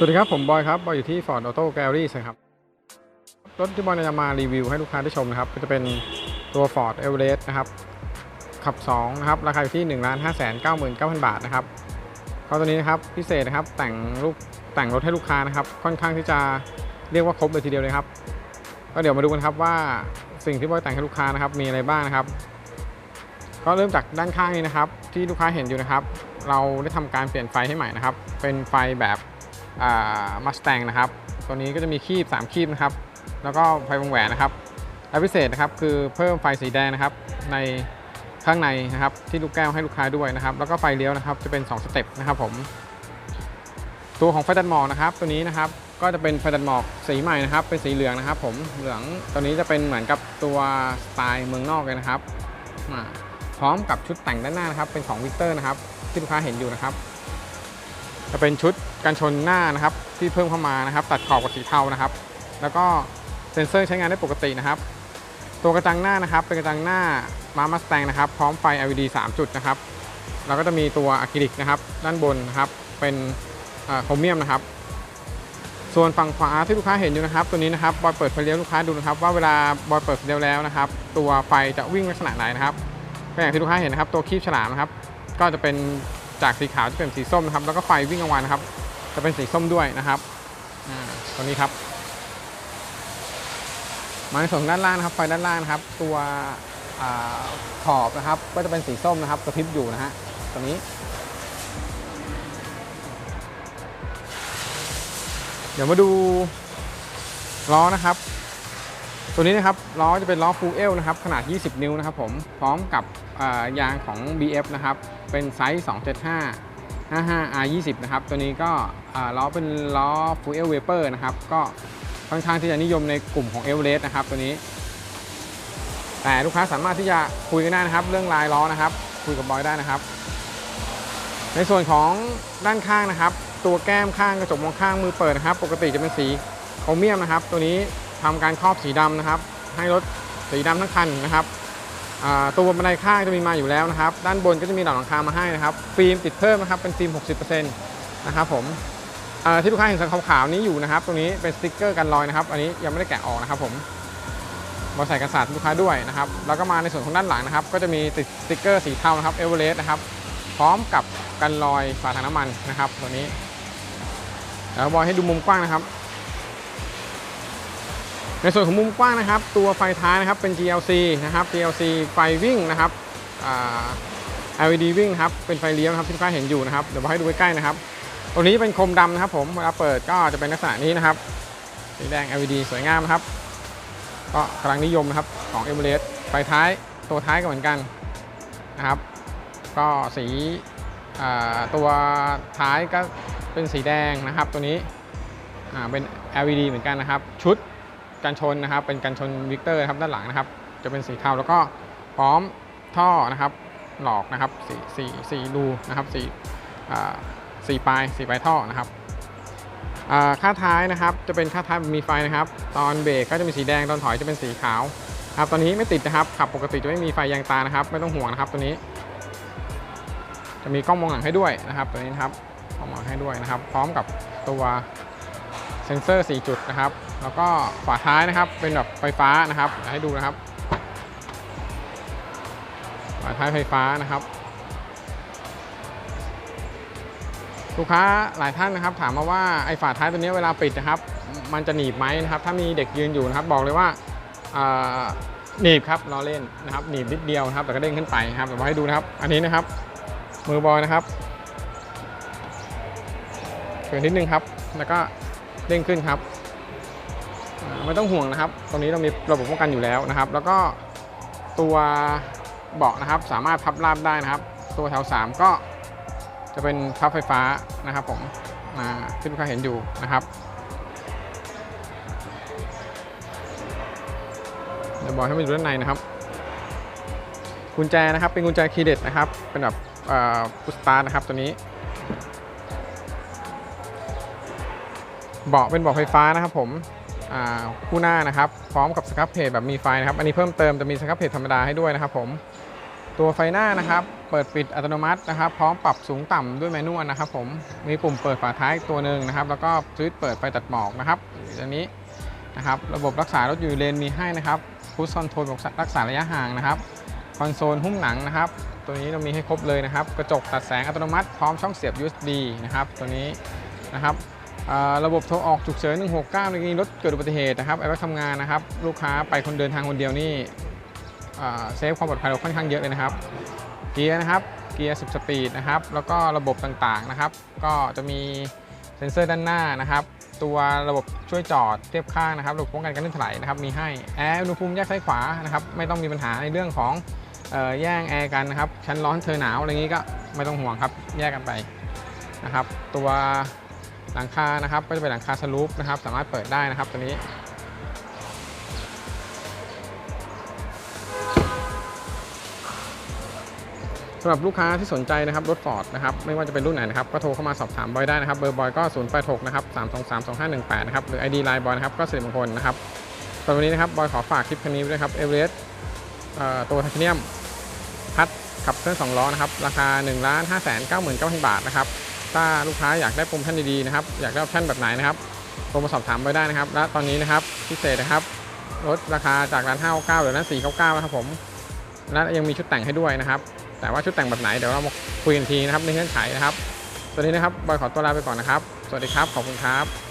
สวัสดีครับ ผมบอยครับ บอยอยู่ที่ Ford Auto Gallery นะครับ รถที่บอยจะมารีวิวให้ลูกค้าได้ชมนะครับ ก็จะเป็นตัว Ford Everest นะครับ ขับ 2 นะครับ ราคาอยู่ที่ 1 5 9 9 0 0 0 บาทนะครับก็ตัวนี้นะครับพิเศษนะครับแต่งลูกแต่งรถให้ลูกค้านะครับ ค่อนข้างที่จะเรียกว่าครบเลยทีเดียวเลยครับ ก็เดี๋ยวมาดูกันครับว่าสิ่งที่บอยแต่งให้ลูกค้านะครับมีอะไรบ้างนะครับ ก็เริ่มจากด้านข้างนี้นะครับ ที่ลูกค้าเห็นอยู่นะครับ เราได้ทำการเปลี่ยนไฟให้ใหม่นะครับ เป็นไฟแบบ มัสแตงนะครับ ตัวนี้ก็จะมีคีบ 3 คีบนะครับ แล้วก็ไฟวงแหวนนะครับและพิเศษนะครับคือเพิ่มไฟสีแดงนะครับในข้างในนะครับที่ลูกแก้วให้ลูกค้าด้วยนะครับ แล้วก็ไฟเลี้ยวนะครับจะเป็น 2 สเต็ปนะครับผม ตัวของไฟตัดหมอกนะครับ ตัวนี้นะครับก็จะเป็นไฟตัดหมอกสีใหม่นะครับ เป็นสีเหลืองนะครับ ผมเหลืองตัวนี้จะเป็นเหมือนกับตัวสไตล์เมืองนอกเลยนะครับอ่าพร้อมกับชุดแต่งด้านหน้านะครับเป็นของวิกเตอร์นะครับที่ลูกค้าเห็นอยู่นะครับ จะเป็นชุดกันชนหน้านะครับ ที่เพิ่มเข้ามานะครับ ตัดขอบกับสีเทานะครับ แล้วก็เซ็นเซอร์ใช้งานได้ปกตินะครับ ตัวกระจังหน้านะครับ เป็นกระจังหน้ามามาสแตงนะครับ พร้อมไฟ LED 3 จุดนะครับ แล้วก็จะมีตัวอะคริลิกนะครับ ด้านบนนะครับ เป็นโครเมียมนะครับ ส่วนฝั่งขวาที่ลูกค้าเห็นอยู่นะครับ ตัวนี้นะครับ บอยเปิดไฟเลี้ยวลูกค้าดูนะครับ ว่าเวลาบอยเปิดไฟเลี้ยวแล้วนะครับ ตัวไฟจะวิ่งลักษณะไหนนะครับก็อย่างที่ลูกค้าเห็นนะครับ ตัวคีบฉลามนะครับ ก็จะเป็น จากสีขาวจะเป็นสีส้มนะครับ แล้วก็ไฟวิ่งกลางวันนะครับ จะเป็นสีส้มด้วยนะครับตัวนี้ครับ มาในส่วนของด้านล่างนะครับ ไฟด้านล่างนะครับ ตัวอขอบนะครับ ก็จะเป็นสีส้มนะครับกระพริบอยู่นะฮะตัวนี้ เดี๋ยวมาดูล้อนะครับ ตัวนี้นะครับล้อจะเป็นล้อ Full L นะครับ ขนาด 20 นิ้วนะครับผมพร้อมกับยางของ BF นะครับ เป็นไซส์ 275 55 R20 นะครับ ตัวนี้ก็ล้อเป็นล้อ Full Vapor นะครับ ก็ค่อนข้างที่จะนิยมในกลุ่มของ Everest นะครับ ตัวนี้ แต่ลูกค้าสามารถที่จะคุยกันได้นะครับ เรื่องลายล้อนะครับ คุยกับบอยได้นะครับ ในส่วนของด้านข้างนะครับ ตัวแก้มข้างกระจกมองข้างมือเปิดนะครับ ปกติจะเป็นสีโครเมียมนะครับ ตัวนี้ทำการครอบสีดำนะครับ ให้รถสีดำทั้งคันนะครับ ตัวบันไดข้างจะมีมาอยู่แล้วนะครับ ด้านบนก็จะมีหลังหลังคามาให้นะครับ ฟิล์มติดเพิ่มนะครับ เป็นฟิล์ม 60%นะครับผมที่ลูกค้าเห็นสีขาวๆนี้อยู่นะครับ ตรงนี้เป็นสติ๊กเกอร์กันรอยนะครับ อันนี้ยังไม่ได้แกะออกนะครับผมมาใส่กระสาดลูกค้าด้วยนะครับ แล้วก็มาในส่วนของด้านหลังนะครับ ก็จะมีติดสติ๊กเกอร์สีเทานะครับเอเวอเรสต์นะครับ พร้อมกับกันรอยฝาถังน้ำมันนะครับ ตัวนี้แล้วบอยให้ดูมุมกว้างนะครับ ในส่วนของมุมกว้างนะครับ ตัวไฟท้ายนะครับเป็น GLC นะครับ GLC ไฟวิ่งนะครับ LED วิ่งครับเป็นไฟเลี้ยวนะครับที่ลูกค้าเห็นอยู่นะครับเดี๋ยวบอยให้ดูใกล้ๆนะครับตัวนี้เป็นโคมดำนะครับ ผมเวลาเปิดก็จะเป็นลักษณะนี้นะครับสีแดง LED สวยงามนะครับ ก็กำลังนิยมนะครับของ e v e r e s t ไฟท้ายตัวท้ายก็เหมือนกันนะครับ ก็สีตัวท้ายก็เป็นสีแดงนะครับ ตัวนี้เป็น LED เหมือนกันนะครับ ชุด กันชนนะครับ เป็นกันชนวิกเตอร์ครับด้านหลังนะครับ จะเป็นสีเทาแล้วก็พร้อมท่อนะครับหลอกนะครับสีสีสีรูนะครับสีสีปลายสีปลายท่อนะครับค่าท้ายนะครับจะเป็นค่าท้ายมีไฟนะครับ ตอนเบรกก็จะมีสีแดงตอนถอยจะเป็นสีขาวครับตอนนี้ไม่ติดนะครับขับปกติจะไม่มีไฟยางตานะครับ ไม่ต้องห่วงนะครับตัวนี้ จะมีกล้องมองหลังให้ด้วยนะครับ ตัวนี้นครับกล้องมองให้ด้วยนะครับ พร้อมกับตัว เซนเซอร์ 4 จุดนะครับ แล้วก็ฝาท้ายนะครับ เป็นแบบไฟฟ้านะครับให้ดูนะครับ ฝาท้ายไฟฟ้านะครับ ลูกค้าหลายท่านนะครับ ถามมาว่าไอ้ฝาท้ายตัวนี้เวลาปิดนะครับ มันจะหนีบไหมนะครับ ถ้ามีเด็กยืนอยู่นะครับ บอกเลยว่าอ่าหนีบครับล้อเล่นนะครับ หนีบนิดเดียวนะครับ แต่ก็เด้งขึ้นไปครับเดี๋ยวมาให้ดูนะครับ อันนี้นะครับ มือบอยนะครับเกินนิดนึงครับ แล้วก็ เด้งขึ้นครับไม่ต้องห่วงนะครับ ตรงนี้เรามีระบบป้องกันอยู่แล้วนะครับ แล้วก็ตัวเบาะนะครับ สามารถพับราบได้นะครับ ตัวแถว 3 ก็จะเป็นพับไฟฟ้านะครับผมมาที่ลูกค้าเห็นอยู่นะครับเดี๋ยวบอกให้มาดูด้านในนะครับ กุญแจนะครับเป็นกุญแจคีย์เด็ดนะครับ เป็นแบบพุสตาร์นะครับตัวนี้ เบาะเป็นเบาะไฟฟ้านะครับผมคู่หน้านะครับ พร้อมกับสครับเพจแบบมีไฟนะครับ อันนี้เพิ่มเติมจะมีสครับเพจธรรมดาให้ด้วยนะครับผมตัวไฟหน้านะครับ เปิดปิดอัตโนมัตินะครับ พร้อมปรับสูงต่ำด้วยแมนนวลนะครับผมมีปุ่มเปิดฝาท้ายตัวหนึ่งนะครับ แล้วก็สวิตช์เปิดไฟตัดหมอกนะครับอันนี้นะครับ ระบบรักษารถอยู่เลนมีให้นะครับพุชคอนโทรลรักษาระยะห่างนะครับคอนโซลหุ้มหนังนะครับ ตัวนี้เรามีให้ครบเลยนะครับ กระจกตัดแสงอัตโนมัติพร้อมช่องเสียบ USB นะครับ ตัวนี้นะครับ ระบบโทรออกฉุกเฉิน 169 ในกรณีรถเกิดอุบัติเหตุนะครับไอ้ว่าทำงานนะครับ ลูกค้าไปคนเดินทางคนเดียวนี่เซฟความปลอดภัยเราค่อนข้างเยอะเลยนะครับ เกียร์นะครับ เกียร์ 10 สปีดนะครับ แล้วก็ระบบต่างๆนะครับ ก็จะมีเซ็นเซอร์ด้านหน้านะครับ ตัวระบบช่วยจอดเทียบข้างนะครับ ระบบป้องกันการลื่นถลายนะครับ มีให้ แอร์อุณหภูมิแยกซ้ายขวานะครับ ไม่ต้องมีปัญหาในเรื่องของแย่งแอร์กันนะครับ ชั้นร้อนเธอหนาวอะไรอย่างนี้ก็ไม่ต้องห่วงครับ แยกกันไปนะครับ ตัว หลังคานะครับก็จะเป็นหลังคาสลูปนะครับ สามารถเปิดได้นะครับตัวนี้ สำหรับลูกค้าที่สนใจนะครับรถฟอร์ดนะครับไม่ว่าจะเป็นรุ่นไหนนะครับก็โทรเข้ามาสอบถามบอยได้นะครับเบอร์บอยก็ 086 นะครับ 323 2518 นะครับหรือ ID Line บอยนะครับก็สิริมงคลนะครับตอนวันนี้นะครับบอยขอฝากคลิปคันนี้ด้วยครับเอเวอเรสต์ตัวไทเทเนียมพัดขับเคลื่อน2ล้อนะครับราคา 1 5 9 9 0 0 0 บาทนะครับ ถ้าลูกค้าอยากได้โปรโมชั่นดีๆนะครับ อยากได้ออปชั่นแบบไหนนะครับโทรมาสอบถามไปได้นะครับ และตอนนี้นะครับพิเศษนะครับลดราคาจากร้าน599เหรือร้าน499นะครับผมและยังมีชุดแต่งให้ด้วยนะครับ แต่ว่าชุดแต่งแบบไหนเดี๋ยวเรามาคุยกันทีนะครับในเงื่อนไขนะครับตอนนี้นะครับบอยขอตัวลาไปก่อนนะครับ สวัสดีครับขอบคุณครับ